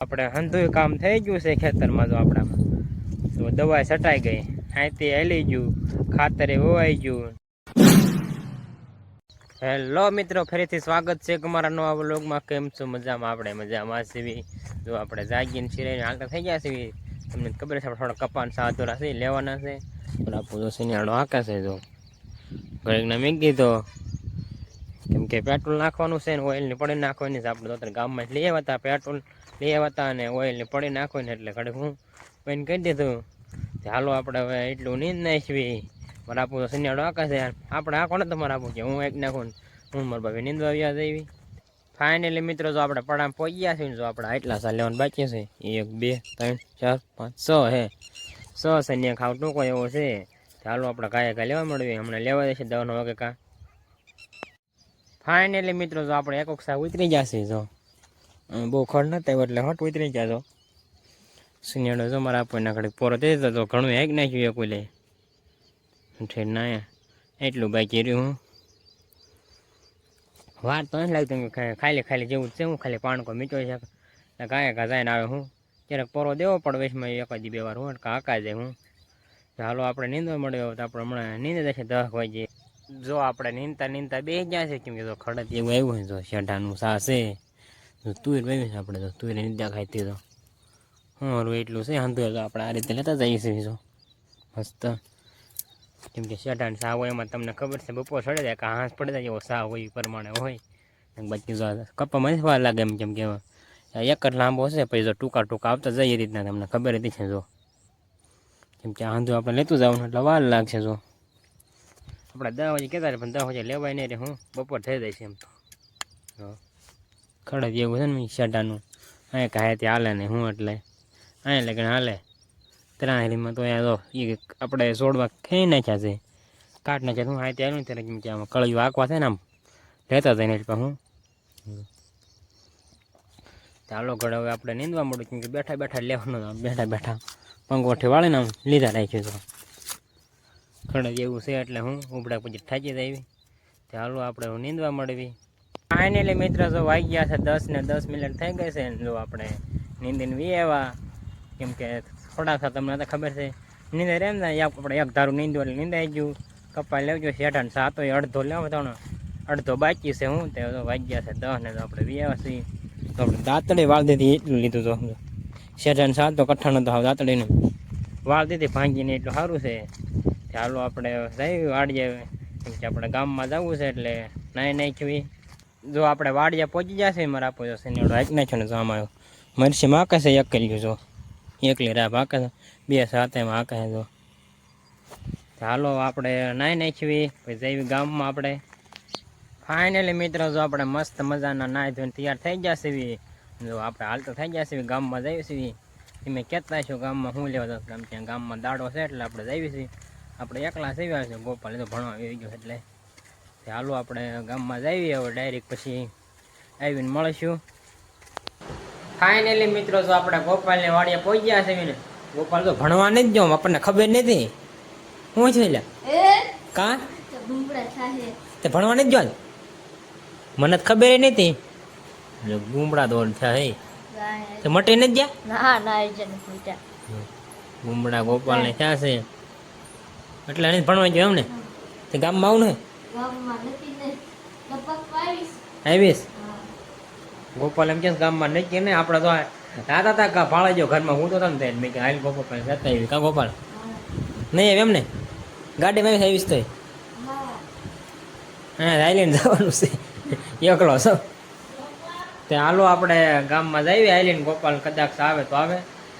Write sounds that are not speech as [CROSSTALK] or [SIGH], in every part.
આપણે હંધું કામ થઈ ગયું છે ખેતરમાં જો આપણામાં. તો દવા છટાઈ ગઈ. અહીંથી હેલી ગયું, ખાતરે વવાઈ ગયું. હેલો મિત્રો, ફરીથી સ્વાગત છે તમારા નવા વ્લોગમાં. કેમ છો? મજામાં? આપણે મજામાં સીવી જો આપણે જાગીને શિરાઈને હાલતા થઈ ગયા સીવી તમને ખબર છે થોડા કપાન સાધોરા છે, લેવાના છે. આપણું તો સિનિયાળો જો. ઘડીકને મેં કીધો કેમ કે પેટ્રોલ નાખવાનું છે ને ઓઇલની પડી નાખવાની છે. આપણે તો ગામમાં લઈ આવ્યા હતા, પેટ્રોલ લઈ આવ્યા હતા અને ઓઇલની પડી નાખવાની એટલે ઘડે હું એને કહી દીધું હાલો આપણે હવે એટલું નીંદ નાખવી. મારા આપું તો સન્યાળો આકાશ આપણે આ કોને તમારે આપું છે હું એક નાખું હું મારા ભાભી નીંદવા આવ્યા જઈવી ફાઇનલી મિત્રો જો આપણે પડામ પહોંચ્યા છીએ જો આપણે આટલા સા લેવાનું બાકી છે. એક, બે, ત્રણ, ચાર, પાંચ, છ હે. છ સન્યા ખાવ ટૂંકો એવો છે. ચાલો આપણે કાંઈ કાંઈ લેવા મળીએ હમણાં લેવા દેશે દવાનો વાગે કાં. ફાઇનલી મિત્રો, જો આપણે એક ઓક્ષા ઉતરી જશે, જો. બહુ ખડ નતા આવ્યો એટલે હટ ઉતરી ગયા જો સિનિયરો જો મારા આપણને ઘડી પોરો દીધો તો ઘણું હેક નાખ્યું એક લે ઠેર ના એટલું બાકી રહ્યું હું. વાર તો નથી લાગતું ખાલી ખાલી જેવું છે, હું ખાલી પાણકો મીઠો છે. કાંઈ કાં આવે હું. ક્યારેક પોરો દેવો પડે વેચમાં એક જ બે વાર હું કાકા જાય હું. ચાલો આપણે નીંદર મળ્યો તો આપણે હમણાં નીંદર જશે દસ વાગે જો આપણે નીંદતા નીંદતા બે ગયા છે, કેમ કે જો ખડત એવું આવ્યું હોય તો શેઢાનું સા છે તુર વાવી છે આપણે તો તુર નીંદા ખાઈતી તો. હું હારું એટલું છે, હાંધું તો આપણે આ રીતે લેતા જઈએ છીએ જો. મસ્ત. કેમ કે શેઢાને સાવ હોય, એમાં તમને ખબર છે, બપોર સડે જાય, કે હાંસ પડે જાય એવો સાવ હોય, એ પ્રમાણે હોય. બાકી જો કપ્પામાં જ વાર લાગે એમ, કેમ કે એક જ લાંબો હશે પછી જો ટૂંકા ટૂંકા આવતા જઈએ એ રીતના તમને ખબર હતી છે જો. કેમ કે આંધું આપણે લેતું જવાનું એટલે વાર લાગશે જો. આપણે દસ વાગે કહેતા પણ દસ વાગે લેવાય નહીં રે હું. બપોર થઈ જાય છે એમ તો. હા. એવું છે ને શેઢાનું. અહીંયા કાંઈ ત્યાં હાલે નહીં હું એટલે. અહીંયા લગ્ન હાલે. ત્રાહીમાં તો અહીંયા તો એ આપણે છોડવા ખાઈ નાખ્યા છે. કાઢ નાખ્યા હું હા ત્યાં ત્યારે કેમ કે આમાં કળિયું આંકવા છે ને આમ. રહેતા હતા એને હું. ચાલો ઘડે હવે આપણે નીંદવા મળ્યું કેમ કે બેઠા બેઠા લેવાનું બેઠા બેઠા પંગોઠી વાળીને આમ લીધા રાખ્યું છે. ખડે જેવું છે એટલે હું ઉપડા પછી થાકી જાય ચાલો આપણે હું નીંદવા મળવી ફાઇનલી મિત્ર જો વાગી ગયા છે દસ ને દસ મિનિટ થઈ ગઈ છે જો આપણે નીંદીને વી આવ્યા. કેમ કે થોડાક તમને તો ખબર છે. નીંદે એમ ને આપણે એક ધારું નીંદો એટલે નીંદાઈ ગયું. કપાઈ લેવજો શેઠ અને સાતો અડધો લેવો તો અડધો બાકી છે હું તે વાગી ગયા છે દસ ને તો આપણે વી આવ્યા છીએ. તો આપણે દાંતડે વાળ દીધી એટલું લીધું તો સમજો. અને સાતો કઠણ તો હાવ દાંતડીને વાળ દીધી, ભાંગીને એટલું સારું છે. ચાલો આપણે જઈ વાડીએ કેમ કે આપણે ગામમાં જવું છે એટલે નાઈ નાખવી જો આપણે વાડિયા પહોંચી જશે મારા આપો જશે ને એક નાખ્યો ને જો આમાં મરસી માકે છે એક કર્યું જો. એકલી રાહ પાકે છે. બે સાથે માકે છે જો. ચાલો આપણે નાઈ નાખવી પછી જઈએ ગામમાં આપણે. ફાઇનલી મિત્રો, જો આપણે મસ્ત મજાના નાહી ધોઈને તૈયાર થઈ ગયા છીએ જો આપણે હાલ તો થઈ ગયા છીએ ગામમાં જઈએ છીએ તમે કહેતા છો ગામમાં શું લેવા જતો કેમ ત્યાં ગામમાં દાડો છે એટલે આપણે જઈએ છીએ આપણે એકલા સેવ્યા છે ગોપાલ તો ભણવા આવી ગયો એટલે. હાલો આપણે ગામમાં જઈએ હવે ડાયરેક્ટ પછી આવીને મળીશું. ફાઇનલી મિત્રો તો આપણે ગોપાલને વાડીએ પહોંચ્યા છે ને ગોપાલ તો ભણવા નથી જો આપણને ખબર નથી. શું છે એટલે? કા? તો ભણવા નથી જો મને તો ખબર નથી. એટલે ગુમડા દોડ થયા તો મટી નથી ગયા? ના ના ગુમડા ગોપાલને થયા છે. એટલે એને ભણવા ગયો એમને તે ગામમાં આવું ને? ને. આવીશ. ગોપાલ એમ કે ગામમાં નહીં કે ને? આપણે તો દાદા તા કા ભાળે જો ઘરમાં. હું તો તને તે મેં કે હાલ ગોપાલ પાસે જતા આવી કા ગોપાલ? નહીં એમ ને? ગાડીમાં આવી આવીશ તો હા. આઈલેન્ડ જવાનું છે. એકલો છો? તે હાલો આપણે ગામમાં જઈએ આઈલેન્ડ ગોપાલ કદાચ આવે તો આવે.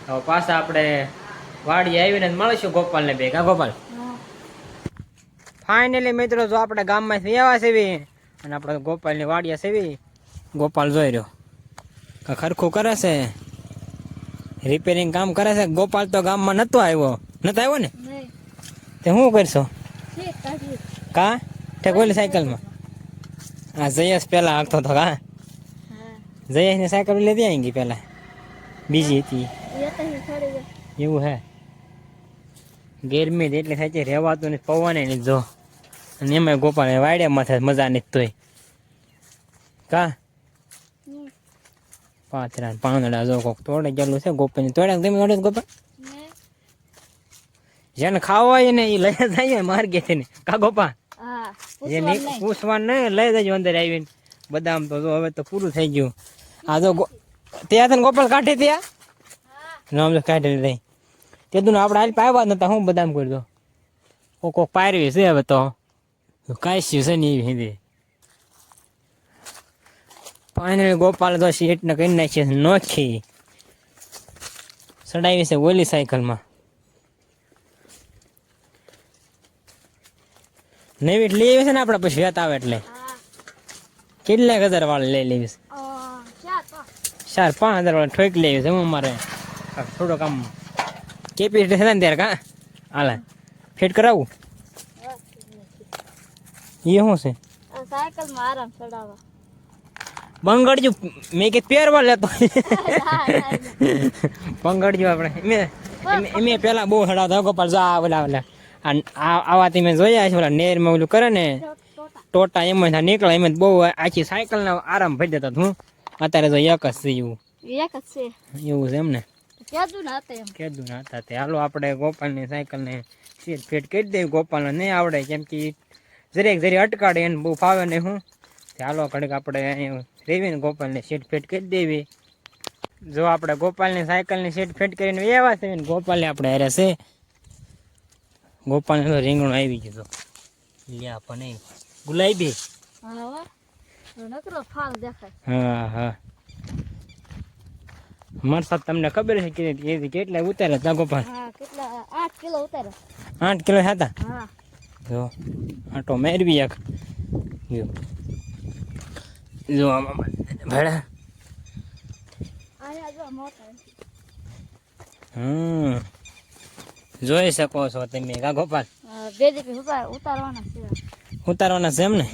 હવે પાછા આપણે વાડી આવીને મળીશું ગોપાલને ભેગા ગોપાલ? ફાઇનલી મિત્રો જો આપણે ગામમાં સેવા સેવી અને આપણે ગોપાલની વાડિયા સેવી ગોપાલ જોઈ રહ્યો. કા ખરખું કરે છે. રિપેરિંગ કામ કરે છે. ગોપાલ તો ગામમાં નતો આવ્યો. નતો આવ્યો ને? તે શું કરશો? કા? તે કોઈ સાયકલમાં. હા જયેશ પહેલાં હાંકતો હતો કા? જયેશની સાયકલ લીધી આવી ગઈ પહેલાં બીજી હતી. એવું હે. ગરમી જ એટલી થાય છે રહેવાતું નથી પવન નહીં જો. અને એમાં ગોપાલ વાડ્યા માથે મજા ની તોય. કા? પાથરા પાંદડા જો કોક તોડે ગયેલું છે ગોપાલ તોડે તમે તોડે ગોપા જેને ખાવા હોય ને એ લઈ જાય માર્ગે ને કા ગોપા એને પૂછવાનું નહીં. લઈ જજો અંદર આવીને. બદામ તો જો હવે તો પૂરું થઈ ગયું. આ જો ત્યાં તને ગોપાલ કાઢી ત્યાં? નામ તો કાઢી લઈ તે તું આપણે હાલ પાવ્યા નતા હું બદામ કરી કોક કોક પારવી છે હવે તો. કાંઈ છે નહીં હિન્દી ફાઇનલી ગોપાલ સીટ ને કરી નાખી નોખી. ચડાવી છે ઓલી સાયકલમાં. નવી લઈ આવી છે ને આપણે પછી વેત આવે એટલે. કેટલાક કેટલા હજાર વાળા લઈ લેવી છે. ચાર પાંચ. હજાર વાળા ઠોક લેવી છે હું અમારે થોડોક આમ કેપી છે ને ત્યારે કા? હાલે. ફિટ કરાવું? એ શું છે? આ સાયકલમાં આરામ ચડાવવા. બંગડજો મેં કે પહેરવા લેતો. [LAUGHS] બંગડજો આપણે. મેં એમે પેલા બહુ હડાવતા ગોપાલ જા ઓલા ઓલા. આવા તમે જોયા છે ઓલા નેરમાં ઓલું કરે ને. ટોટા એમ જ નીકળે એમ જ બહુ આખી સાયકલના આરામ ભરી દેતા હું અત્યારે તો એક જ છે એવું. એક જ છે. એવું છે એમ ને? કહેતું ને હતા એમ. કીધું ના હતા હાલો આપણે ગોપાલની સાયકલને સીટ ફિટ કરી દેવી ગોપાલને નહીં આવડે કેમ કે જરીક જરી અટકાડે એને બહુ ફાવે નહીં હું. તે હાલો ઘડીક આપણે અહીંયા રેવીને ગોપાલને સીટ ફિટ કરી દેવી. જો આપણે ગોપાલની સાયકલની સીટ ફિટ કરીને એવા છે ને ગોપાલને આપણે હારે છે. ગોપાલને તો રીંગણું આવી ગયું તો. લ્યા પણ નહીં ગુલાબી. હા હો. નકરો ફાલ દેખાય. હા હા. મરસાદ તમને ખબર છે કે કે કેટલા ઉતારે હતા ગોપાલ? હા કેટલા? આઠ કિલો ઉતારે આઠ કિલો હતા? હા. જો આટો મેરવી એક. જો. જો આમાં મોટા. હમ. જોઈ શકો છો તમે કા ગોપાલ? ઉતારવાના છે. ઉતારવાના છે એમ ને?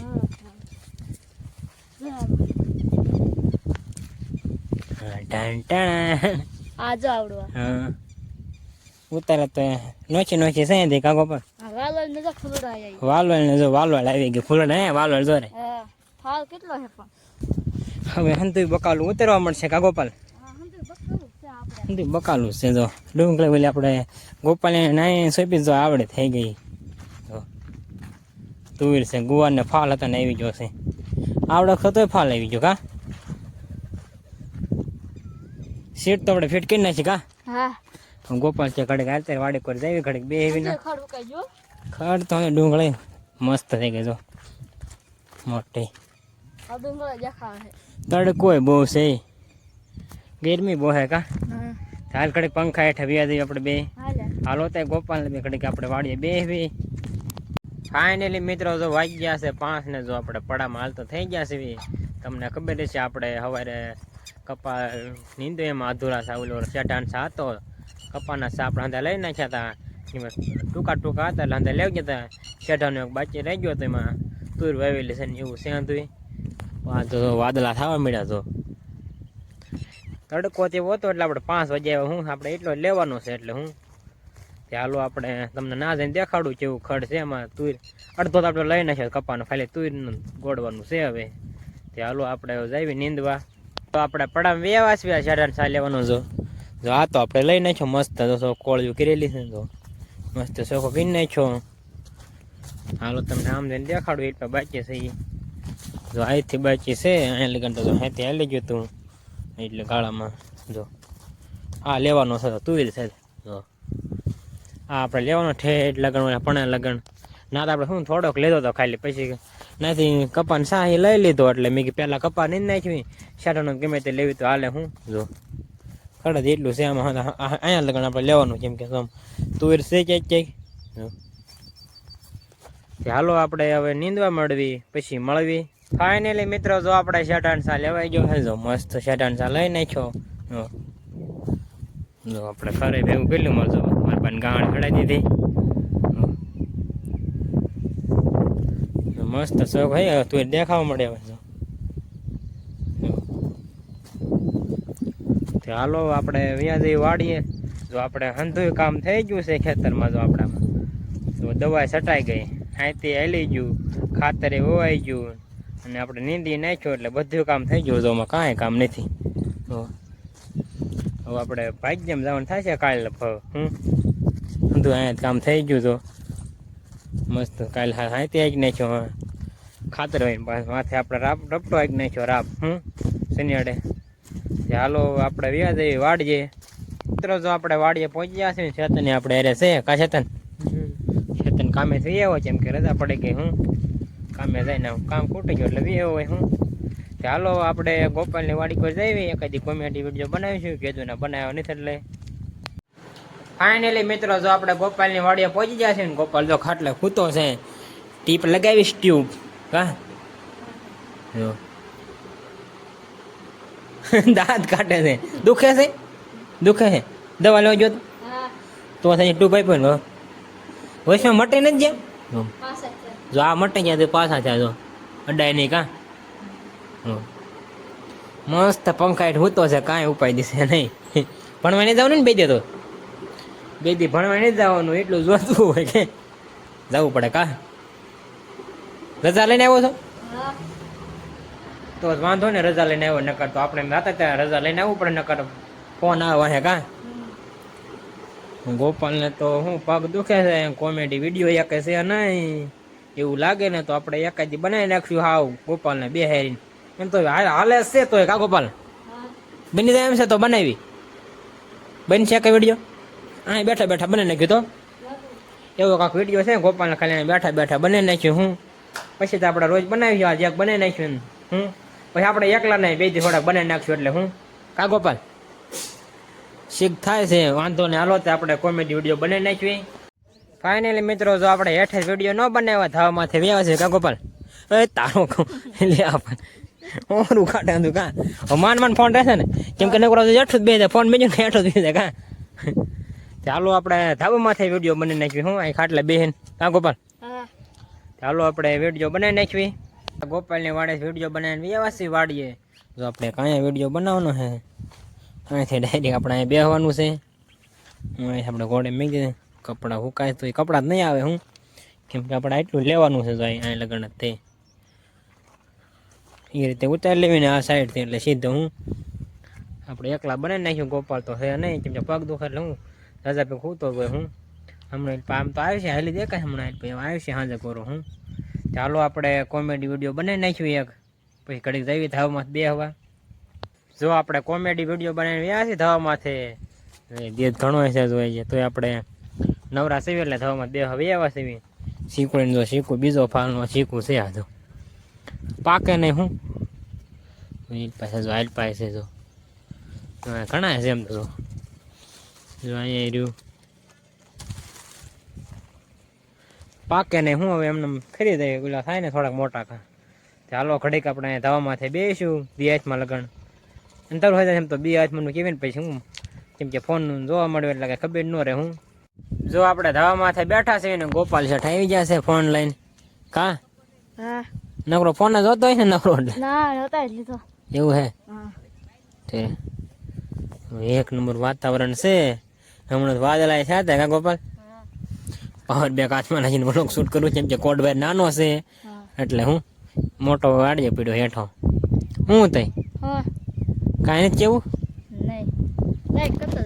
ટાણ ટાણ. આ જો આવડવા. હા. ઉતારે તો નોચી નોચી છે દી કા ગોપાલ? ને જો ખબર આવી વાલોળ ને જો વાલોળ આવી ગઈ ફૂલડ હે? વાલોળ જો રે. ફાલ કેટલો છે પણ? હવે હંતુ બકાલું ઉતરવા મળશે કા ગોપાલ? બકાલું છે જો. ડુંગળી બોલી આપણે ગોપાલને સોંપી જો આવડે થઈ ગઈ. જો. તુવેર છે ગુવાર ને ફાલ હતા ને આવી ગયો છે. આવડે ખતોય ફાલ આવી ગયો કા? સીટ તો આપણે ફિટ કરી નાખી કા? હા. ગોપાલ છે ઘડીક અત્યારે વાડી કરી જાય ઘડીક બે એવી ના ખડ તો હવે ડુંગળી મસ્ત થઈ ગઈ જો. મોટી. આ તડકોય બહુ છે. ગરમી બહુ હે કા? હાલ કડક પંખા હેઠે વ્યા દઈએ આપણે બે. હાલો. તે ગોપાલ બે ઘડીક આપણે વાડીએ બે બી. ફાઇનલી મિત્રો જો વાગી ગયા છે પાંચ ને જો આપણે પડામાં હાલ તો થઈ ગયા છે. તમને ખબર છે આપણે સવારે કપા નીંદો એમાં અધૂરા સા ઓલો શેટાન સા હતો કપાના સા આપણે લઈ નાખ્યા હતા એમાં ટૂંકા ટૂંકા હતા, એટલે હંધા લઈ ગયા હતા શેઠાનો એક બાચી રહી ગયો હતો એમાં તુર વાવેલી છે ને એવું છે હતું આ તો વાદળા થવા મળ્યા તો. તડકો તેવો હતો એટલે આપણે પાંચ વાગે હું, આપણે એટલો લેવાનો છે એટલે હું. ચાલો આપણે તમને ના જઈને દેખાડું કેવું ખડ છે એમાં તુર. અડધો તો આપણે લઈ નાખ્યો કપાનો, ખાલી તુર ગોળવાનું છે હવે. ચાલો આપણે જઈએ નીંદવા. તો આપણે પડામ વેવા છે સાડા સા લેવાનો જો. જો આ તો આપણે લઈ નાખ્યો મસ્ત. જો કોળિયું કરેલી છે તો મસ્ત ચોખો કરી નાખ્યો હાલો તમને આમ જઈને દેખાડું એટલે બાકી છે. જો અહીંથી બાકી છે. અહીંયા લગન તો અહીંથી હાલી ગયું તું. એટલે ગાળામાં, જો. આ લેવાનો છે, તો તુવેર છે. જો. આ આપણે લેવાનો ઠેઠ લગન પણ લગન. ના તો આપણે શું, થોડોક લીધો તો ખાલી પછી. નથી કપાન સાહી લઈ લીધો, એટલે મેં પહેલાં કપા નહીં નાખવી શાટાનો ગમે તે લેવી તો હાલે હું, જો. ખડે એટલું છે આમાં અહીંયા લગન આપણે લેવાનું કેમ કે આમ તુવેર છે ક્યાંક ક્યાંક ચાલો આપણે હવે નીંદવા મળવી પછી મળવી ફાઇનલી મિત્રો જો આપણે શેટાન સા લેવાઈ ગયો હે જો મસ્ત શેટાન સા લઈ નાખ્યો જો આપણે ખરે ભેગું કેટલું મળજો મારા પણ ગાણ ખડાઈ દીધી. મસ્ત શોખ હોય તું દેખાવા મળે હવે જો જો. તે હાલો, આપણે વ્યાજ વાડીએ. જો આપણે હંધું કામ થઈ ગયું છે ખેતરમાં, જો આપણામાં. તો દવા છટાઈ ગઈ. અહીંથી હેલી ગયું, ખાતરે વવાઈ ગયું. અને આપણે નીંદી નાખ્યો એટલે બધું કામ થઈ ગયું. તો આમાં કાંઈ કામ નથી. તો હવે આપણે ભાગ્યમ જવાનું છે કાલે લગભગ હું બધું અહીંયા કામ થઈ ગયું તો મસ્ત કાલે હા હાથી આવી નાખ્યો, હા. ખાતર હોય માથે આપણે રાપ રપટો આવી નાખ્યો, રાપ હું શનિવાડે તે હાલો, આપણે વ્યા જઈએ, વાડીએ. મિત્રો, જો આપણે વાડીએ પહોંચી ગયા છે ને ચેતન આપણે અરે છે, કા ચેતન ચેતન કામે થઈ આવ્યો છે, એમ કે રજા પડે કે હું? કામે જઈને કામ ખૂટી ગયો એટલે વી હોય, હું? ચાલો આપણે ગોપાલની વાડી પર જઈએ એકાદી કોમેડી વીડિયો બનાવીશું કેજો ને બનાવ્યો નથી એટલે. ફાઇનલી મિત્રો, જો આપણે ગોપાલની વાડીએ પહોંચી ગયા છે ને, ગોપાલ જો ખાટલે ખૂતો છે, ટીપ લગાવીશ ટ્યુબ, હા? જો. [LAUGHS] દાંત કાઢે છે. દુખે છે? દુખે છે? દવા લેવા જો. તો. થઈ ટુ પાઇપ ને વૈષ્ણવ મટે નથી જ્યાં? જો આ મટે ગયા તો પાછા થયા જો. અડાય નહીં કા? મસ્ત મસ્ત હેઠ હૂતો છે કાંઈ ઉપાય દેશે નહીં. [LAUGHS] ભણવા નહીં જવાનું ને બે દે તો? બે દી ભણવા નહીં જવાનું એટલું જોતું હોય કે. જવું પડે કા? રજા લઈને આવ્યો છો? હા. તો વાંધો ને રજા લઈને આવ્યો, નકર તો આપણે રાતે ત્યાં રજા લઈને આવવું પડે, નકર ફોન આવે હે કા. ગોપાલને તો હું પગ દુખે છે કોમેડી વીડિયો એક છે નહીં. એવું લાગે ને તો આપણે એકાદી બનાવી નાખ્યું હાવ, ગોપાલને બે હેરીને એમ તો હાલે છે તો કા ગોપાલ? બની જાય એમ છે તો બનાવી. બનશે કે વીડિયો? અહીં બેઠા બેઠા બનાવી નાખ્યું તો? એવો કાંક વીડિયો છે ગોપાલને ખાલી બેઠા બેઠા બનાવી નાખ્યું હું. પછી તો આપણે રોજ બનાવી આજે એક બનાવી નાખ્યું હું? પછી આપણે એકલા નહીં બે થોડાક બનાવી નાખ્યું એટલે હું. કા ગોપાલ? શીખ થાય છે વાંધો ને હાલો તો આપણે કોમેડી વીડિયો બનાવી નાખવી ફાઇનલી મિત્રો જો આપણે હેઠે વીડિયો ન બનાવ્યા ધાવામાંથી વ્યાવા છે કા ગોપાલ? એ તારો લે આપણે. ઓરું કાઢે તું કા માન માન ફોન રહેશે ને? કેમ કે નકરો હેઠું જ બે જાય ફોન બીજું હેઠો જ બે કા? ચાલો આપણે ધાબામાંથી વીડિયો બનાવી નાખવી હું અહીં ખાટલે બેન કા ગોપાલ? હા. ચાલો આપણે વીડિયો બનાવી નાખવી ગોપાલની વાડે વીડિયો બનાવીને વ્યવસ્થિત વાડીએ. જો આપણે કાંઈ વીડિયો બનાવવાનો છે, અહીંથી ડાયરેક્ટ આપણે અહીંયા બેહવાનું છે. અહીંયા આપણે ઘોડે મેં કપડાં હુકાય તો એ કપડાં જ નહીં આવે હું. કેમ કે આપણે આટલું લેવાનું છે જો અહીં અહીં લગન તે. એ રીતે ઉતારી લેવીને આ સાઈડથી એટલે સીધો હું. આપણે એકલા બનાવી નાખ્યું, ગોપાલ તો છે નહીં, કેમ કે પગ દુખે એટલે હું રજા પે ખૂતો ગયો હું. હમણાં આમ તો આવશે હાલી દેખાય હમણાં આવ્યો છે હાજર કરો હું. ચાલો આપણે કોમેડી વીડિયો બનાવી નાખ્યું એક. પછી ઘડીક જઈએ ધાવામાં બે હવા. જો આપણે કોમેડી વીડિયો બનાવીને વ્યા છે ધાવામાંથી. દેહ ઘણો છે જોઈએ છે તો આપણે નવરા સીવી એટલે ધાવામાં બે હવે એવા. સેવી શીકું જો શીકું બીજો ફાલનો શીકું છે આ જો. પાકે નહીં હું. પાસે જો હાલ પાસે જો. ઘણા છે એમ તો. જો. જો અહીંયા રહ્યું. પાકે ને હું હવે એમને ખરી દઈએ. પેલા થાય ને થોડાક મોટા કા ચાલો ઘડીક આપણે અહીંયા ધાવામાંથી બેસીશું બે હાથમાં લગન. અને તારું હોય એમ તો બે હાથમાં કેવી ને પછી હું? કેમ કે ફોન જોવા મળ્યો એટલે કે ખબર ન રહે હું. જો આપણે ધાવામાંથી બેઠા છે ને ગોપાલ શેઠ આવી ગયા છે ફોન લઈને. કા? હા. નકરો ફોન જ હોતો હોય ને નકરો એટલે? એવું હે? હા. એક નંબર વાતાવરણ છે. હમણાં વાદળાય થયા હતા કા ગોપાલ? પાવર બેક હાથમાં નાખીને બ્લોગ શૂટ કરું કેમ કે કોડ વાયર નાનો છે. એટલે હું મોટો વાડીએ પીડ્યો હેઠો. હું તઈ? કાંઈ નથી કેવું? લાઈક કરતો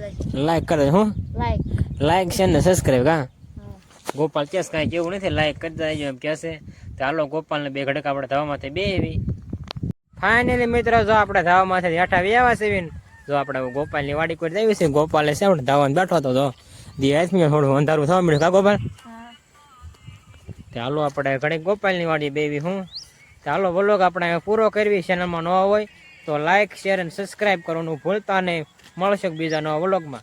કરે હું. લાઈક લાઈક છે ને સબસ્ક્રાઈબ કા હા. ગોપાલ કેસ કાંઈ કેવું નથી? લાઈક કરતા જાય એમ કહેશે તો હાલો ગોપાલને બે ઘડક આપણે ધાવામાંથી બે એવી. ફાઇનલી મિત્રો જો આપણે ધાવામાંથી હેઠા વ્યાવા છે ને જો આપણે ગોપાલની વાડી કરી જઈએ છે ગોપાલે છે આપણે ધાવાનું બેઠો હતો તો દી આથમી થોડું અંધારું થવા મળ્યું કા ગોપાલ? ચાલો આપણે ઘણી ગોપાલની વાડી બેવી હું. ચાલો હાલો વ્લોગ આપણે પૂરો કરવી. ચેનલમાં ન હોય તો લાઇક શેર અને સબસ્ક્રાઈબ કરવાનું ભૂલતા નહીં. મળશે બીજા નવા વ્લોગમાં.